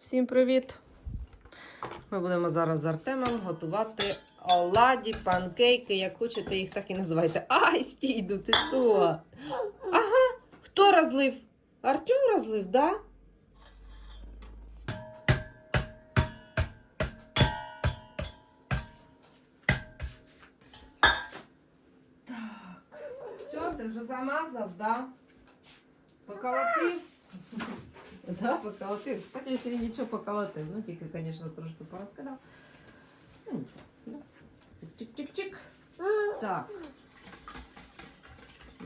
Всім привіт! Ми будемо зараз з Артемом готувати оладі, панкейки, як хочете їх так і називайте. Ай, стійду, ти що? Ага, хто розлив? Артем розлив, да? Так, все, ти вже замазав, да? Поколотив? Да, поколотив. Кстати, я сьогодні нічого поколотив. Ну, тільки, звісно, трошки порозкидав. Ну, нічого. да. Чик-чик-чик-чик. Так.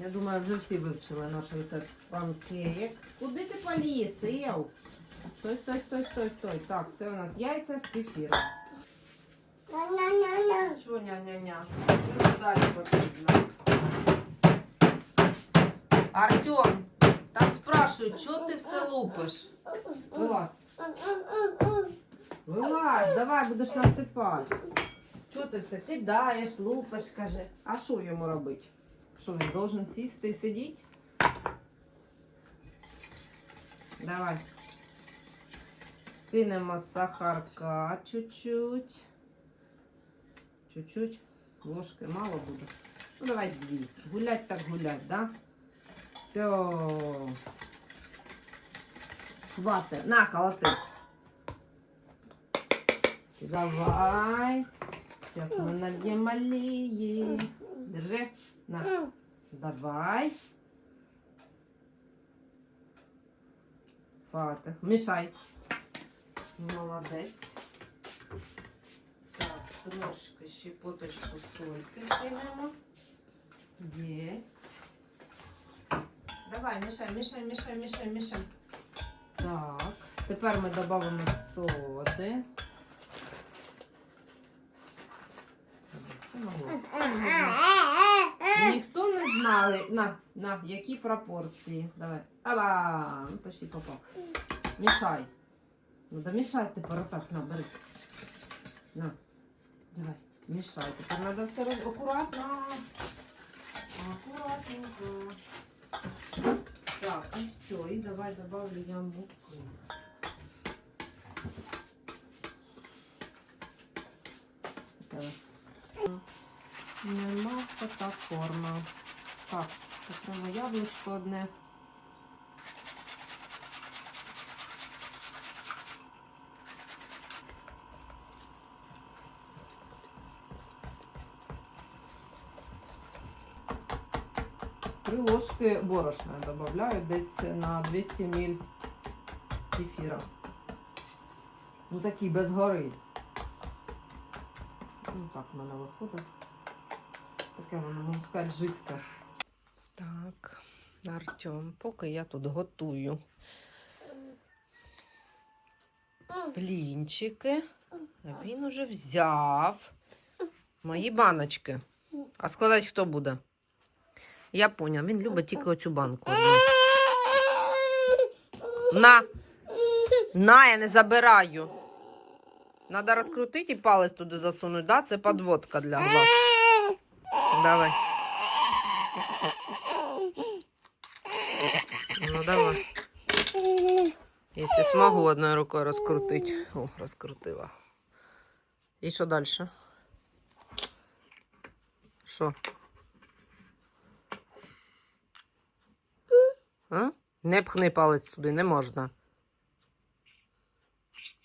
Я думаю, вже всі вивчили наш рецепт панкеєк. Куди ти поліз, Єв? Стой, стой, стой, стой, стой. Так, це у нас яйця з кефіром. Що ня-ня-ня? Що нам далі потрібно? Артем, спрашивают, що ти все лупиш? Вилазь. Вилазь, давай будеш насипати. Що ти все кидаєш, лупиш, каже. А що йому робити? Що він должен сісти і сидіти? Давай. Кинемо сахарка чуть-чуть. Чуть-чуть. Ложки мало буде. Ну, давай дві. Гулять так гулять, да? Все. Хватит. На, колоти. Давай. Сейчас мы нальем олії. Держи. На. Давай. Хватит. Мішай. Молодець. Так, трошки щепоточку сольки кинемо. Єсть. Давай, мішай, мішай, мішай, мішай, мішай. Тепер ми додамо соди. Ніхто не знали, на, на, які пропорції. Давай. Ава, ну почти попав. Мішай. Ну да мішай тепер отак, на, бери. На, давай, мішай. Тепер треба все роз... акуратно. Аккуратненько. Так, и все. И давай добавлю я муку. Так. Нема така форма. Так, окремо яблучко одне. Три ложки борошна добавляю десь на 200 мл кефіра. Ну такий без гори. Ну так в мене виходить. Таке воно, можна сказати, жидке. Так, Артем, поки я тут готую блінчики, він уже взяв мої баночки. А складати хто буде? Я поняв, він любить тільки оцю банку. На! На, я не забираю. Надо розкрутити і палець туди засунути, да? Це подводка для глаз. Давай. Ну давай. Якщо смогу одною рукою розкрутити. О, розкрутила. І що далі? Що? Не пхни палець туди, не можна.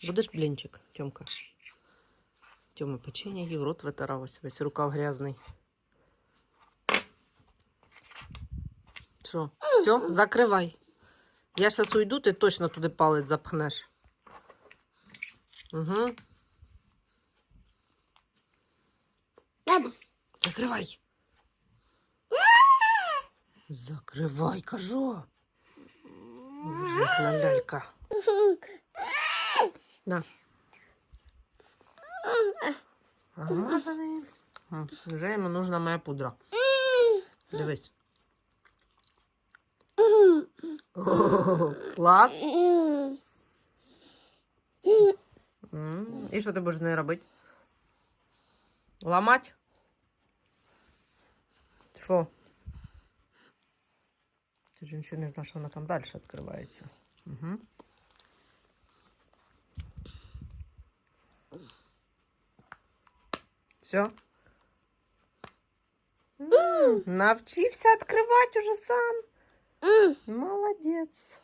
Будеш блінчик, Тьомка? Тьома печення їв, рот витирав ось, весь рукав грязний. Що? Все, закривай. Я зараз уйду, ти точно туди палець запхнеш. Угу. Закривай. Закривай, кажу. Жахна лялька. На. М, Вже йому нужна моя пудра. Дивись. О, клас. І що ти будеш з нею робити? Ламать? Що? Ти ж нічого не знав, що вона там далі відкривається. Угу. Все? Навчився відкривати уже сам. Молодець.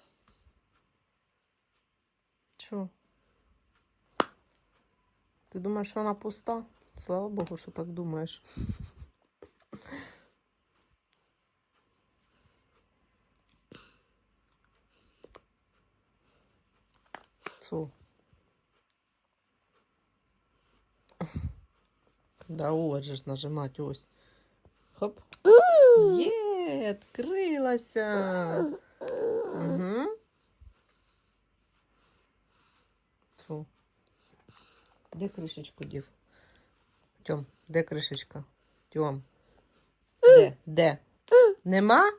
Що? Ти думаєш, що вона пуста? Слава Богу, що так думаєш. Що? Да, ось нажимать ось. Хоп. Є, відкрилася. Угу. Фу. Де кришечку дів? Тьом, де кришечка? Тьом. Де? Де? Нема?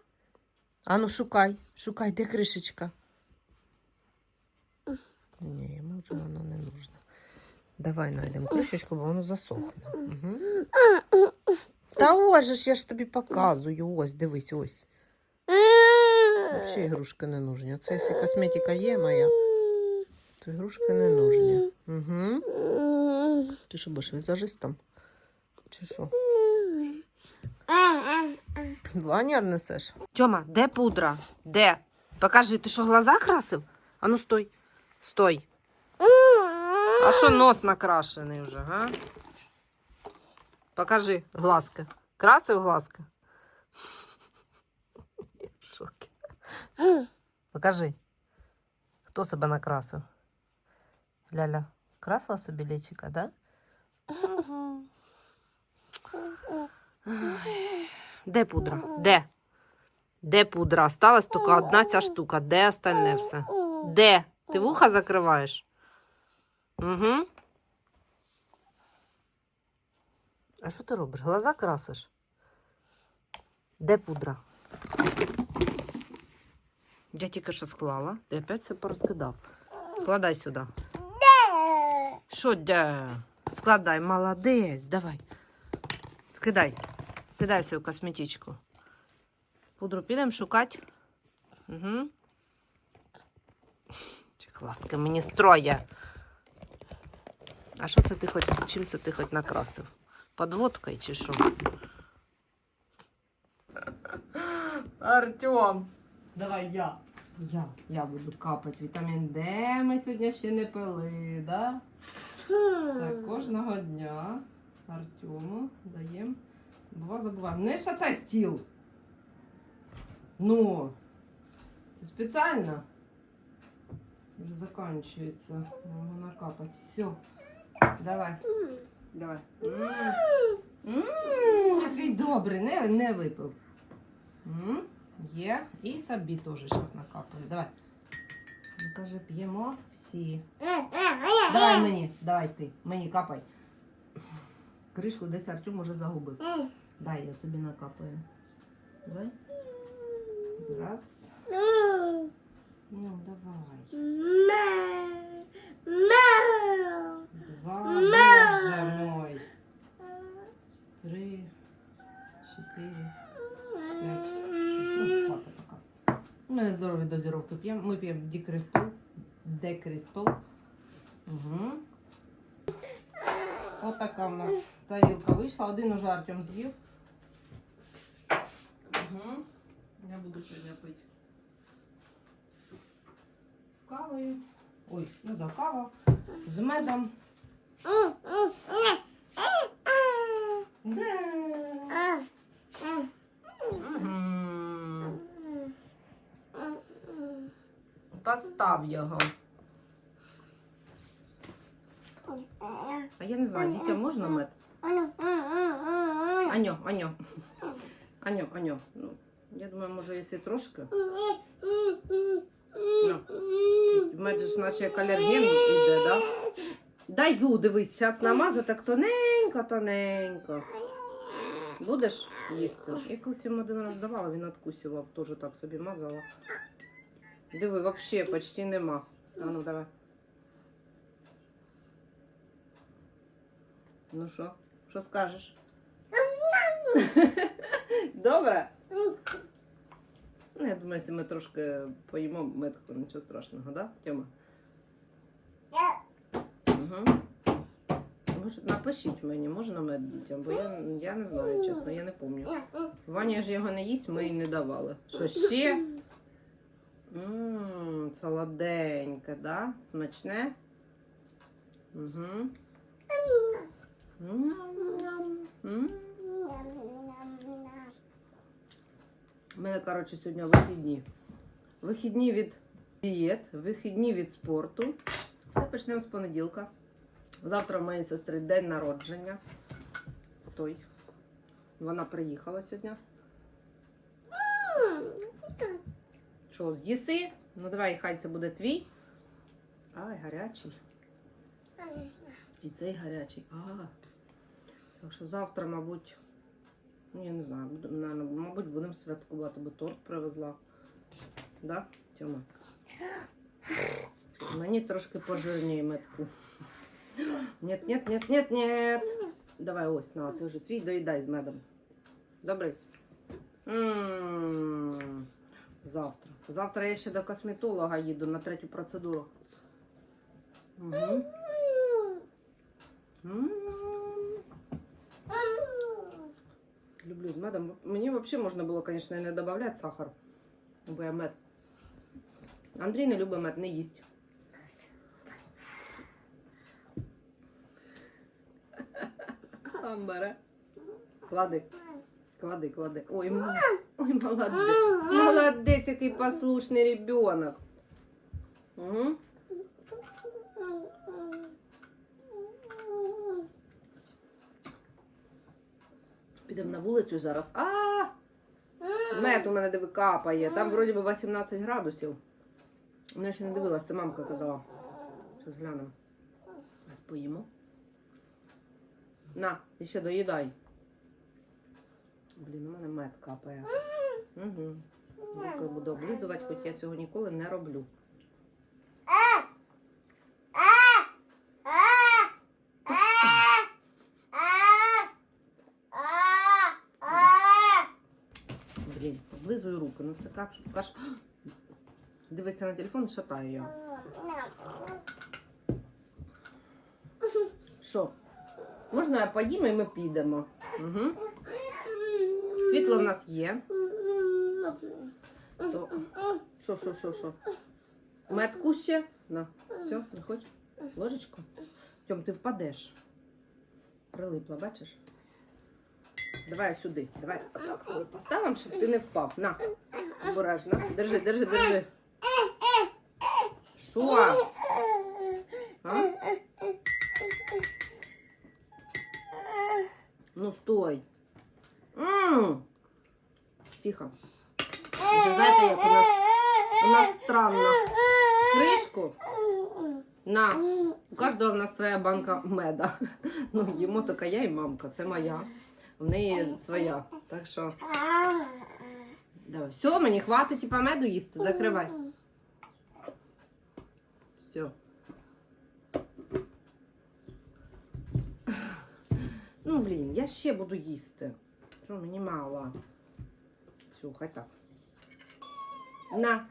Ану, шукай, шукай, де кришечка? Ні, йому вже воно не нужно. Давай знайдемо кришечку, бо воно засохне. Угу. Та ось ж я ж тобі показую. Ось, дивись, ось. Взагалі ігрушки не нужні. Оце якщо косметика є моя, то ігрушки не нужні. Угу. Ти що будеш візажистом? Чи що? Ваня віднесеш? Тьома, де пудра? Де? Покажи, ти що глаза красив? Ану стой. Стой. А що нос накрашений вже, га? Покажи глазки. Красив глазки? Я в шокі. Покажи. Хто себе накрасив? Ляля, красила собі личика, да? Де пудра? Де? Де пудра? Осталась тільки одна ця штука. Де остальне все? Де? Ти вуха закриваєш? Угу. А що ти робиш? Глаза красиш? Де пудра? Я тільки що склала. Ти опять все порозкидав. Складай сюди. Що де? Складай, молодець, давай. Скидай. Кидай все в косметичку. Пудру підемо шукати. Угу. Чехластка мені строє. А що це ти хоч, чим це ти хоч накрасив? Подводкою чи що? Артем, давай я. Я, я буду капати вітамін Д. Ми сьогодні ще не пили, да? Так, кожного дня Артему даємо. Бува забуваємо. Не шатай стіл. Ну, це спеціально. Вже закінчується. Можна накапати. Все. Давай. Давай. Який добрий, не, не випив. М, Є. І собі теж зараз накапаю. Давай. Ну, Каже, п'ємо всі. Давай мені, давай ти. Мені капай. Кришку десь Артем уже загубив. Дай, я собі накапаю. Давай. Раз. Ну, давай. Два. Боже мой. Три. Чотири. П'ять. шість. Ну, пока. У мене здорові дозіровки п'ємо. Ми п'ємо дікристол. Декристол. Угу. Ось така в нас тарілка вийшла. Один уже Артем з'їв. Угу. Я буду сьогодні пити. З кавою. Ой, ну да, кава. З медом. Да. Постав його. А я не знаю, дітям можна мед? Аню, Аню. Аню, Аню. Ну, я думаю, може, якщо трошки. Ну. Мед же ж наче як алерген йде, да? Даю, дивись, зараз намазати так тоненько, тоненько. Будеш їсти? Я колись йому один раз давала, він откусював, теж так собі мазала. Диви, взагалі почти нема. А ну давай. Ну що? Що скажеш? Добре? Ну, я думаю, якщо ми трошки поїмо метку, нічого страшного, да, Тьома? Угу. Напишіть мені, можна мед дітям, бо я, я не знаю, чесно, я не пам'ятаю. Ваня ж його не їсть, ми й не давали. Що ще? Ммм, солоденьке, да? Смачне? Угу. У мене, коротше, сьогодні вихідні. Вихідні від дієт, вихідні від спорту. Все почнемо з понеділка. Завтра в моєї сестри день народження. Стой. Вона приїхала сьогодні. Що, з'їси? Ну давай, хай це буде твій. Ай, гарячий. І цей гарячий. А. Так що завтра, мабуть, ну я не знаю, буду, мабуть, будемо святкувати, бо торт привезла. Да, Тьома? Мені трошки пожирніє метку. Нет, нет, нет, нет, нет. Давай ось, на, це вже свій доїдай з медом. Добрий? М, Завтра. Завтра я ще до косметолога їду на третю процедуру. Угу. Люблю з медом. Мені взагалі можна було, звісно, не додавати сахар, бо я мед. Андрій не любить мед, не їсть. Сам бере. Клади. Клади, клади. Ой, ой, молодець. Молодець, який послушний ребенок. Угу. Підемо на вулицю зараз. А! Мед у мене диви капає. Там вроді би 18 градусів. Ну, я ще не дивилася, це мамка казала. Зараз глянемо. Зараз поїмо. На, і ще доїдай. Блін, у мене мед капає. Угу. Рукою буду облизувати, хоч я цього ніколи не роблю. Блін, облизую руки. Ну це каш. каш... Дивиться на телефон і шатає його. Що? Можна я поїм і ми підемо. Угу. Світло в нас є. То... Що, що, що, що? Метку ще? На. Все, не хочеш? Ложечку? Тьом, ти впадеш. Прилипла, бачиш? Давай сюди. Давай отак поставимо, щоб ти не впав. На. Обережно. Держи, держи, держи. Що? А? Ну, стой. М. Тихо. Вже знаєте, як у нас, у нас странно. Кришку. На. У кожного в нас своя банка меда. Ну, їмо тільки я і мамка. Це моя. В неї своя. Так що. Давай. Все, мені хватить типа меду їсти. Закривай. Все. Ну, блін, я ще буду їсти. Що мені мало. Все, хай так. На.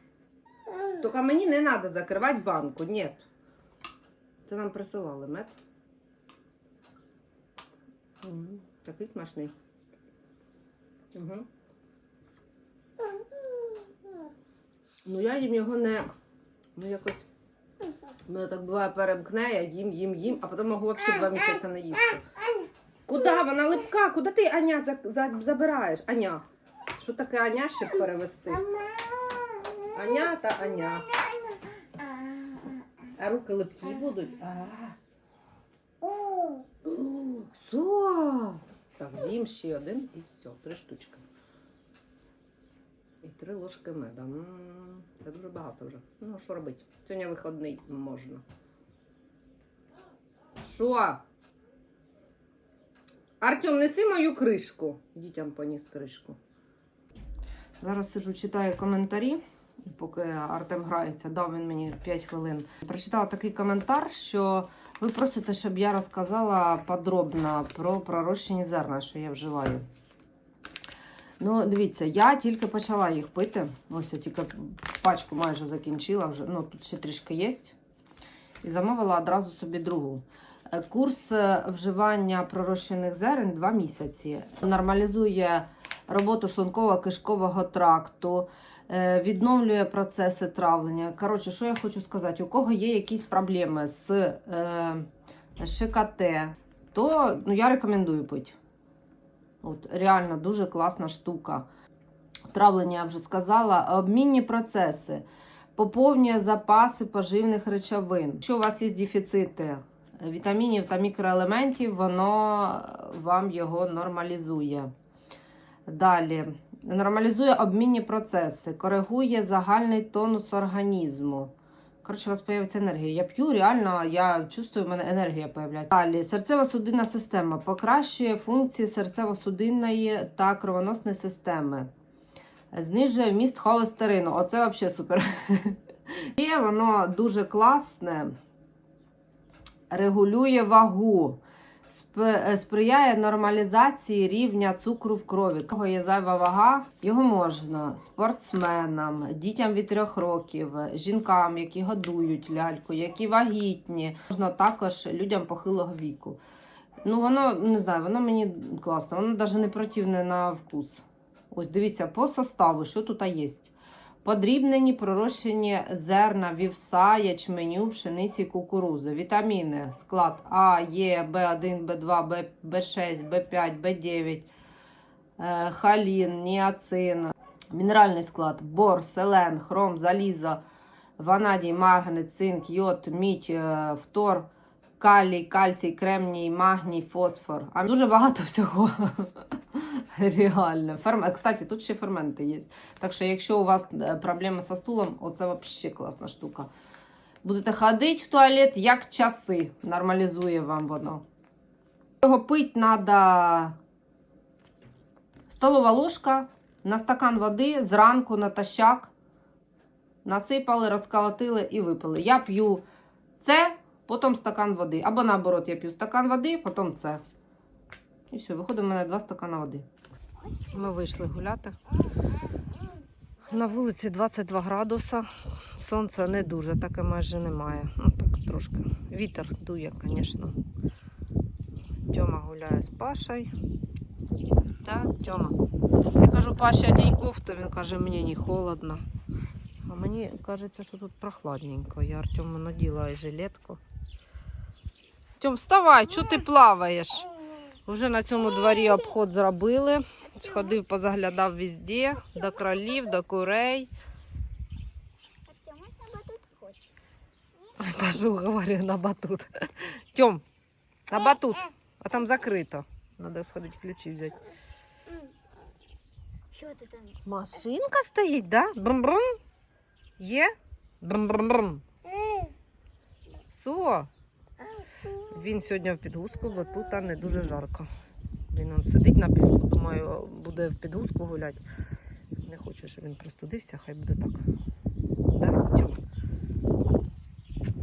Тільки мені не треба закривати банку. Ні. Це нам присилали мед. Такий смачний. Угу. Ну, я їм його не. Ну, якось. Мене так буває перемкне, я їм, їм, їм, а потім можу взагалі два місяці не їсти. Куда? Вона липка? Куди ти Аня за, за, забираєш? Аня. Що таке Аня, щоб перевести? Аня та Аня. А руки липкі будуть? А. О, Все. Так, їм ще один і все. Три штучки. І три ложки меда. Це дуже багато вже. Ну, що робити? Сьогодні виходний можна. Що? Артем, неси мою кришку. Дітям поніс кришку. Зараз сиджу, читаю коментарі. Поки Артем грається, дав він мені 5 хвилин. Прочитала такий коментар, що ви просите, щоб я розказала подробно про пророщені зерна, що я вживаю. Ну, дивіться, я тільки почала їх пити. Ось я тільки пачку майже закінчила вже. Ну, тут ще трішки є. І замовила одразу собі другу. Курс е, вживання пророщених зерен 2 місяці. Нормалізує роботу шлунково-кишкового тракту, е, відновлює процеси травлення. Коротше, що я хочу сказати, у кого є якісь проблеми з е, ШКТ, то ну, я рекомендую пити. От, реально дуже класна штука. Травлення я вже сказала. Обмінні процеси. Поповнює запаси поживних речовин. Якщо у вас є дефіцити вітамінів та мікроелементів, воно вам його нормалізує. Далі. Нормалізує обмінні процеси, коригує загальний тонус організму. Коротше, у вас появиться енергія. Я п'ю, реально, я чувствую, у мене енергія появляється. Далі, серцево-судинна система покращує функції серцево-судинної та кровоносної системи. Знижує вміст холестерину. Оце взагалі супер. І воно дуже класне, регулює вагу, е, сприяє нормалізації рівня цукру в крові. Кого є зайва вага, його можна спортсменам, дітям від трьох років, жінкам, які годують ляльку, які вагітні, можна також людям похилого віку. Ну, воно не знаю, воно мені класно, воно навіть не противне на вкус. Ось дивіться, по составу, що тут є. Подрібнені пророщені зерна, вівса, ячменю, пшениці кукурузи. Вітаміни, склад А, Е, В1, В2, Б, В6, В5, В9, е, халін, ніацин. Мінеральний склад бор, селен, хром, залізо, ванадій, марганець, цинк, йод, мідь, е, фтор, калій, кальцій, кремній, магній, фосфор. А дуже багато всього. Реально. Ферм... Кстати, тут ще ферменти є. Так що, якщо у вас е, проблеми з стулом, оце взагалі класна штука. Будете ходити в туалет як часи. Нормалізує вам воно. Його пити треба столова ложка на стакан води зранку натощак. Насипали, розколотили і випили. Я п'ю це, потім стакан води. Або наоборот, я п'ю стакан води, потім це. І все, виходить у мене два стакана води. Ми вийшли гуляти. На вулиці 22 градуса. Сонця не дуже, таке майже немає. Ну так трошки. Вітер дує, звісно. Тьома гуляє з Пашею. Так, Тьома. Я кажу, Паші, одінь кофту, він каже, мені не холодно. А мені кажеться, що тут прохладненько. Я Артему наділа і жилетку. Тьом, вставай, чого ти плаваєш? Вже на цьому дворі обход зробили. Сходив, позаглядав везде, до кролів, до курей. Хочешь? Пашу говорю на батут. Тьом, на батут. А там закрито. Надо сходити ключі взяти. Что ты там? Машинка стоїть, да? Брум-брум. Є? Брум-брум-брум. Со. Він сьогодні в підгузку, бо тут не дуже жарко. Він он сидить на піску, думаю, буде в підгузку гуляти. Не хочу, щоб він простудився, хай буде так. Да,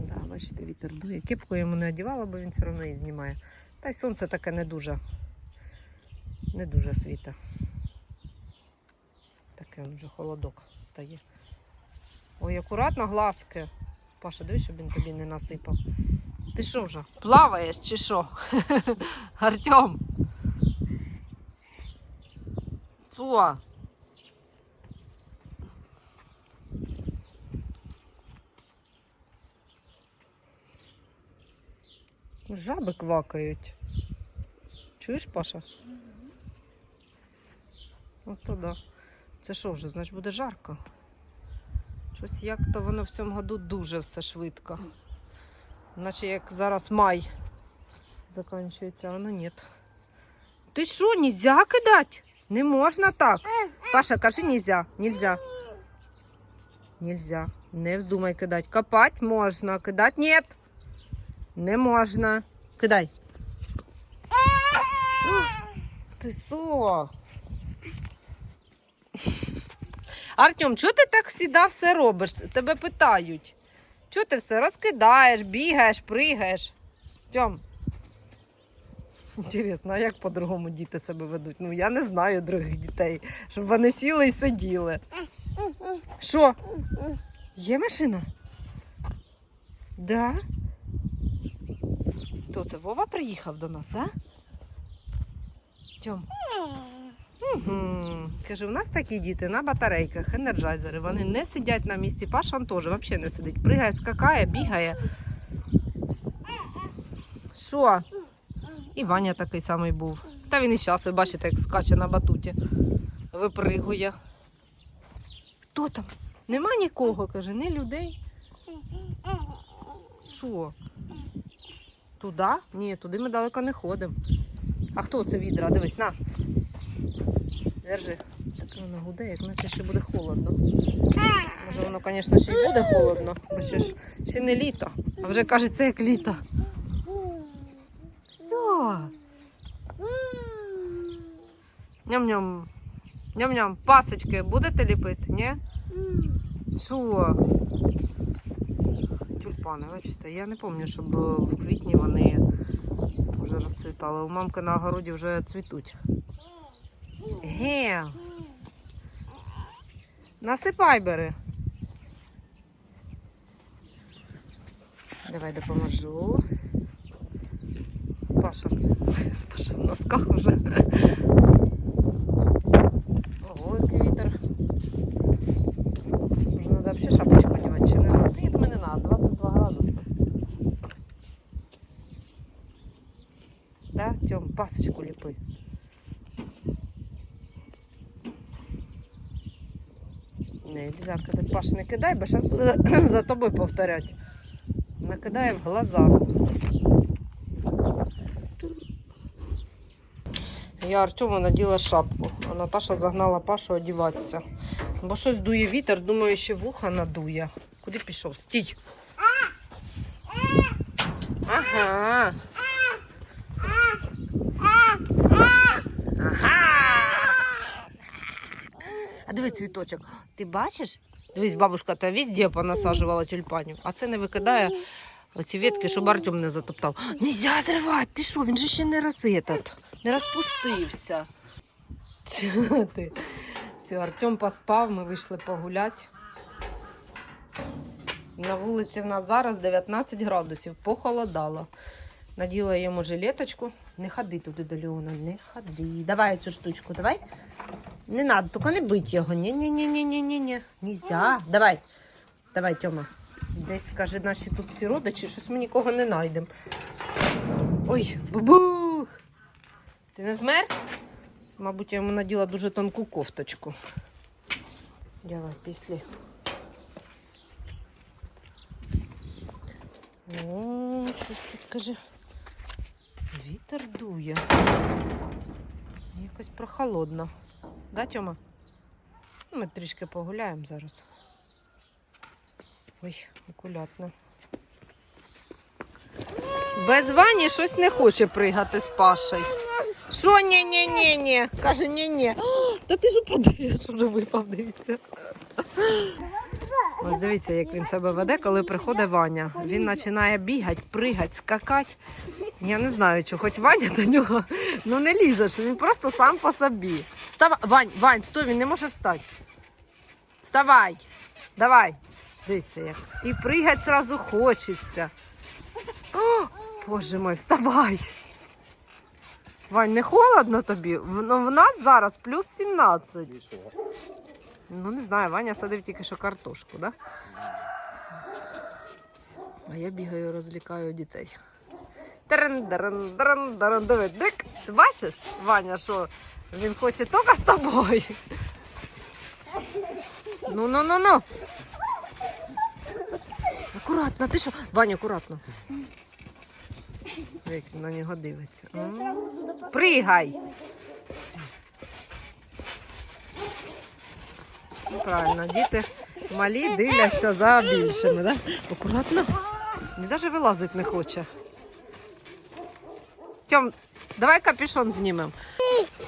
Да, бачите, вітер дує. Кепку йому не одягала, бо він все одно її знімає. Та й сонце таке не дуже, не дуже світе. Таке вже холодок стає. Ой, акуратно глазки. Паша, дивись, щоб він тобі не насипав. Ти що вже? Плаваєш чи що? Артем. Цуа. Жаби квакають. Чуєш, Паша? От то да. Це що вже, значить буде жарко? Щось як то воно в цьому году дуже все швидко. Наче як зараз май закінчується, а воно ні. Ти що, нельзя кидати? Не можна так. Паша, кажи нельзя. Нельзя. Нельзя. Не вздумай кидати. Копати можна, кидати нет. Не можна. Кидай. Ти що? Артем, чого ти так завжди все робиш? Тебе питають. Чого ти все розкидаєш, бігаєш, пригаєш? Тьом. Інтересно, а як по-другому діти себе ведуть? Ну, я не знаю других дітей, щоб вони сіли і сиділи. Що? Є машина? Да? Хто це? Вова приїхав до нас? Да? Тьом. Угу. Каже, у нас такі діти на батарейках, енерджайзери. Вони не сидять на місці. Пашан теж взагалі не сидить. Пригає, скакає, бігає. Що? І Ваня такий самий був. Та він і зараз, ви бачите, як скаче на батуті. Випригує. Хто там? Нема нікого, каже, ні людей. Що? Туди? Ні, туди ми далеко не ходимо. А хто це відра? Дивись, на. Держи. Так воно гуде, як наче ще буде холодно. Може воно, звісно, ще й буде холодно, бо ще ж ще не літо, а вже кажеться як літо. Все. Ням-ням. Ням-ням. Пасочки будете ліпити, ні? Що? Тюльпани, бачите, я не пам'ятаю, щоб в квітні вони вже розцвітали. У мамки на огороді вже цвітуть. Ге. Насипай бери. Давай допоможу. Паша. Паша в носках уже. Ого, який вітер. Може, треба взагалі шапочку одягати, чи не? Та я думаю, не треба, 22 градуси. Да, Тьом, пасочку ліпи. Лізарка, ти Паш не кидай, бо зараз буде за тобою повторять. Накидає в глаза. Я Артему наділа шапку, а Наташа загнала Пашу одіватися. Бо щось дує вітер, думаю, ще вуха надує. Куди пішов? Стій. Ага. Диви цвіточок. Ти бачиш? Дивись, бабушка та везде понасаджувала тюльпанів, а це не викидає оці ветки, щоб Артем не затоптав. Нельзя зривати, ти що, він же ще не роз этот, не розпустився. Чого ти? Все, Артем поспав, ми вийшли погуляти. На вулиці в нас зараз 19 градусів, похолодало. Наділа йому жилеточку. Не ходи туди до Леона, не ходи. Давай цю штучку, давай. Не надо, тільки не бить його. Ні-ні-ні-ні-ні-ні. Нельзя. Давай. Давай, Тьома. Десь, каже, наші тут всі родичі, щось ми нікого не знайдемо. Ой, бубух! Ти не змерз? Мабуть, я йому наділа дуже тонку кофточку. Давай, після. О, щось тут каже. Вітер дує. Якось прохолодно. Да, Тьома? Ну, Ми трішки погуляємо зараз. Ой, акуратно. Без Вані щось не хоче пригати з Пашею. Що ні-ні-ні-ні? Каже, ні-ні. Та ти ж упадеш, вже випав, дивіться. Ось дивіться, як він себе веде, коли приходить Ваня. Він починає бігати, пригати, скакати. Я не знаю, чи хоч Ваня до нього ну не лізеш, він просто сам по собі. Вставай, Вань, Вань, стой, він не може встати. Вставай, давай. Дивіться як. І пригати зразу хочеться. О, Боже мой, вставай. Вань, не холодно тобі? В- Ну, в нас зараз плюс 17. Ну, не знаю, Ваня садив тільки що картошку, да? А я бігаю, розлікаю дітей. Даран, диви, дик. Ти бачиш, Ваня, що він хоче тільки з тобою. Ну, ну, ну, ну. Акуратно, ти що? Ваня, акуратно. Як на нього дивиться. М. Пригай. Ну, Правильно, діти малі дивляться за більшими, да? Акуратно. Він навіть вилазить не хоче. Тьом, давай капюшон знімемо.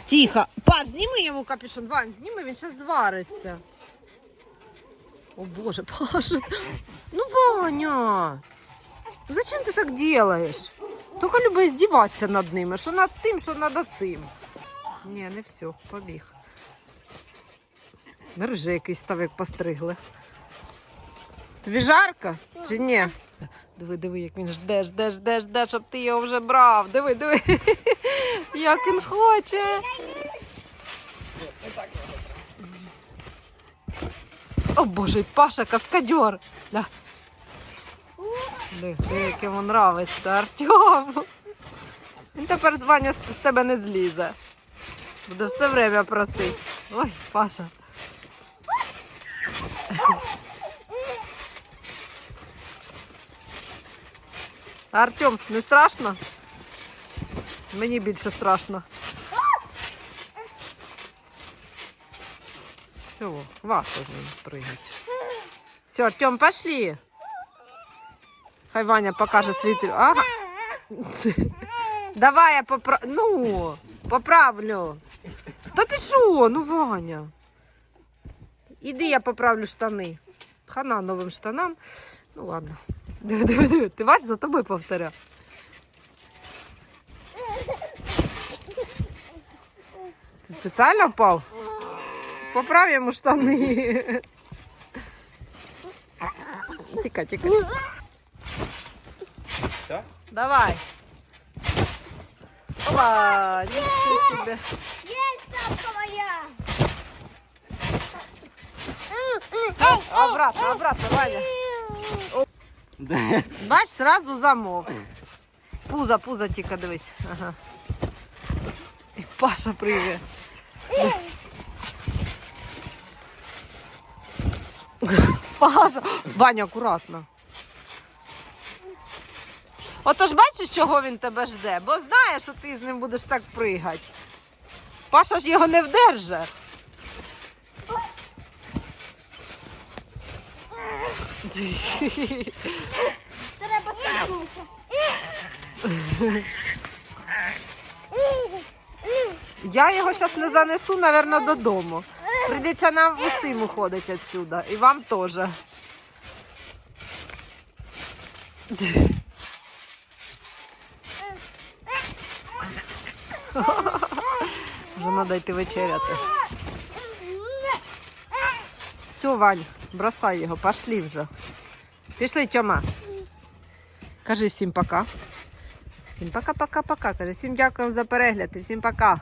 Тихо. Паш, зніми йому капюшон. Вань, зніми, він зараз звариться. О боже, Паша. Ну, Ваня. Ну зачем ти так делаешь? Тільки люби здіватися над ними. Що над тим, що над цим. Ні, не все, побіг. Рижи якийсь став, як постригли. Тобі жарко чи ні? Диви, диви, як він жде, жде, жде, жде, щоб ти його вже брав. Диви, диви. Як він хоче. О боже, Паша каскадер. Ля. Диви, як йому нравиться, Артем. Він тепер Ваня з тебе не злізе. Буде все время просити. Ой, Паша. Артем, не страшно? Мені більше страшно. Все, важко з ним пригати. Все, Артем, пошли. Хай Ваня покаже свій. Ага. Давай я попра... Ну, поправлю. Та ти що? Ну, Ваня. Іди, я поправлю штани. Хана новим штанам. Ну ладно. Диви, диви, диви. Ти бачиш, за тобою повторяю. Ти спеціально впав? Поправ йому штани. Тікай, тікай. Все? Давай. Опа, нічого собі. Есть шапка моя. Все, обратно, обратно, Ваня. Бач, сразу замов. Пузо, пузо тільки дивись. Ага. І Паша прийде. Паша. Ваня, акуратно. Отож бачиш, чого він тебе жде? Бо знає, що ти з ним будеш так пригати. Паша ж його не вдерже. Треба тягнути. Я його зараз не занесу, напевно, додому. Прийдеться нам усім уходити відсюди. І вам теж. Вже треба йти вечеряти. Все, Вань, бросай його, пошли вже. Пішли, Тьома. Кажи всім пока. Всім пока-пока-пока. Каже, всім дякуємо за перегляд і всім пока.